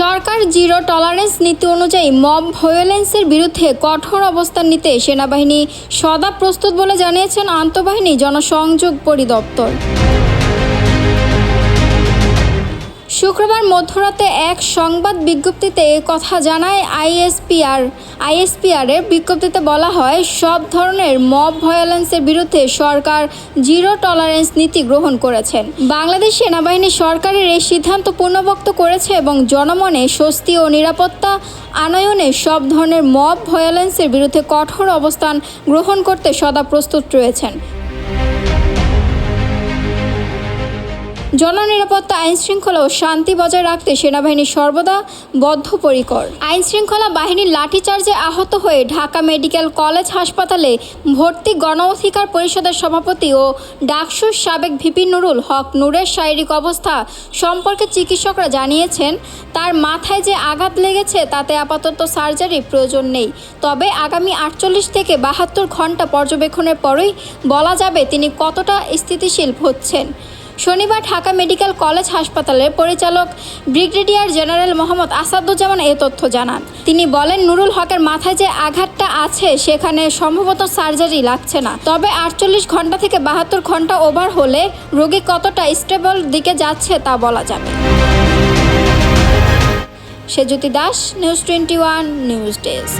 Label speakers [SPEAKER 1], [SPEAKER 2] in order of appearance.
[SPEAKER 1] সরকার zero tolerance নীতি অনুযায়ী mob ভায়োলেন্সের বিরুদ্ধে কঠোর অবস্থান নিতে সেনাবাহিনী সদা প্রস্তুত বলে জানিয়েছেন আন্তঃবাহিনী জনসংযোগ পরিদপ্তর। শুক্রবার মধ্যরাতে এক সংবাদ বিজ্ঞপ্তিতে কথা জানায় আইএসপিআর। আইএসপিআর এর বিজ্ঞপ্তিতে বলা হয়, সব ধরনের মব ভায়োলেন্সের বিরুদ্ধে সরকার জিরো টলারেন্স নীতি গ্রহণ করেছেন। বাংলাদেশ সেনাবাহিনী সরকারের এই সিদ্ধান্ত পূর্ণবক্ত করেছে এবং জনমনে স্বস্তি ও নিরাপত্তা আনয়নে সব ধরনের মব ভায়োলেন্সের বিরুদ্ধে কঠোর অবস্থান গ্রহণ করতে সদা প্রস্তুত রয়েছেন। জননিরাপত্তা আইন শৃঙ্খলা ও শান্তি বজায় রাখতে সেনাবাহিনী সর্বদা বদ্ধপরিকর। আইন শৃঙ্খলা বাহিনীর লাঠিচার্জে আহত হয়ে ঢাকা মেডিকেল কলেজ হাসপাতালে ভর্তি গণ অধিকার পরিষদের সভাপতি ও ডাকসুর সাবেক ভিপি নুরুল হক নূরের শারীরিক অবস্থা সম্পর্কে চিকিৎসকরা জানিয়েছেন, তার মাথায় যে আঘাত লেগেছে তাতে আপাতত সার্জারির প্রয়োজন নেই। তবে আগামী আটচল্লিশ থেকে বাহাত্তর ঘণ্টা পর্যবেক্ষণের পরই বলা যাবে তিনি কতটা স্থিতিশীল হচ্ছেন। শনিবার ঢাকা মেডিকেল কলেজ হাসপাতালের পরিচালক ব্রিগেডিয়ার জেনারেল মোহাম্মদ আসাদুজ্জামান এ তথ্য জানান। তিনি বলেন, নুরুল হকের মাথায় যে আঘাতটা আছে, সেখানে সম্ভবত সার্জারি লাগছে না। তবে আটচল্লিশ ঘণ্টা থেকে বাহাত্তর ঘণ্টা ওভার হলে রোগী কতটা স্টেবল দিকে যাচ্ছে তা বলা যাবে। Sejyoti Das, news twenty one, news desk.